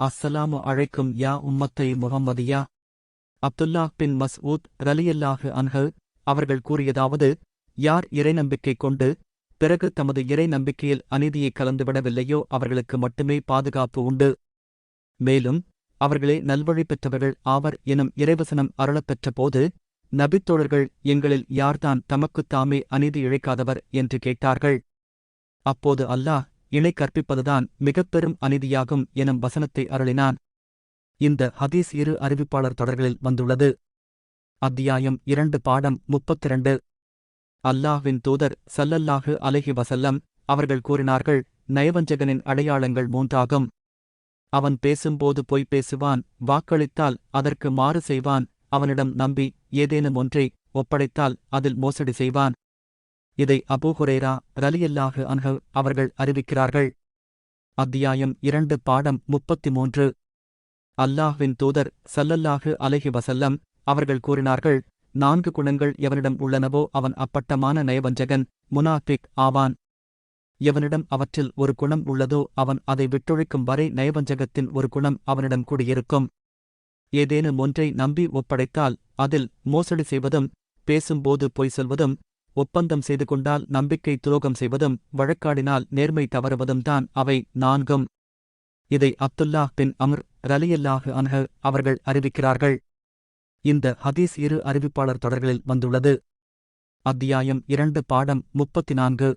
அஸ்ஸலாமு அழைக்கும் யா உம்மத்தை முகம்மதியா? அப்துல்லா பின் மஸ்ஊத் ரலியல்லாஹு அன்ஹு அவர்கள் கூறியதாவது யார் இறைநம்பிக்கை கொண்டு பிறகு தமது இறை நம்பிக்கையில் அநீதியை கலந்துவிடவில்லையோ அவர்களுக்கு மட்டுமே பாதுகாப்பு உண்டு. மேலும் அவர்களே நல்வழி பெற்றவர்கள் ஆவர் எனும் இறைவசனம் அருளப்பெற்ற போது நபித்தோழர்கள் எங்களில் யார்தான் தமக்குத் தாமே அநீதி இழைக்காதவர் என்று கேட்டார்கள். அப்போது அல்லாஹ் இணை கற்பிப்பதுதான் மிகப்பெரும் அநீதியாகும் எனும் வசனத்தை அருளினான். இந்த ஹதீஸ் இரு அறிவிப்பாளர் தொடர்களில் வந்துள்ளது. அத்தியாயம் இரண்டு பாடம் முப்பத்திரண்டு. அல்லாஹ்வின் தூதர் சல்லல்லாஹு அலஹி வசல்லம் அவர்கள் கூறினார்கள் நயவஞ்சகனின் அடையாளங்கள் மூன்றாகும். அவன் பேசும்போது பொய் பேசுவான் வாக்களித்தால் அதற்கு மாறு செய்வான் அவனிடம் நம்பி ஏதேனும் ஒன்றை ஒப்படைத்தால் அதில் மோசடி செய்வான். இதை அபூஹுரேரா ரலியல்லாஹு அன்ஹு அவர்கள் அறிவிக்கிறார்கள். அத்தியாயம் இரண்டு பாடம் முப்பத்தி மூன்று அல்லாஹ்வின் தூதர் சல்லல்லாஹு அலஹி வசல்லம் அவர்கள் கூறினார்கள் நான்கு குணங்கள் எவனிடம் உள்ளனவோ அவன் அப்பட்டமான நயவஞ்சகன் முனாஃபிக் ஆவான். எவனிடம் அவற்றில் ஒரு குணம் உள்ளதோ அவன் அதை விட்டொழிக்கும் வரை நயவஞ்சகத்தின் ஒரு குணம் அவனிடம் கூடியிருக்கும். ஏதேனும் ஒன்றை நம்பி ஒப்படைத்தால் அதில் மோசடி செய்வதும் பேசும்போது பொய் சொல்வதும் ஒப்பந்தம் செய்து கொண்டால் நம்பிக்கை துரோகம் செய்வதும் வழக்காடினால் நேர்மை தவறுவதும் தான் அவை நான்கும். இதை அப்துல்லா பின் அமர் ரலியல்லாஹு அன்ஹு அவர்கள் அறிவிக்கிறார்கள். இந்த ஹதீஸ் இரு அறிவிப்பாளர் தொடர்களில் வந்துள்ளது. அத்தியாயம் இரண்டு பாடம் முப்பத்தி நான்கு.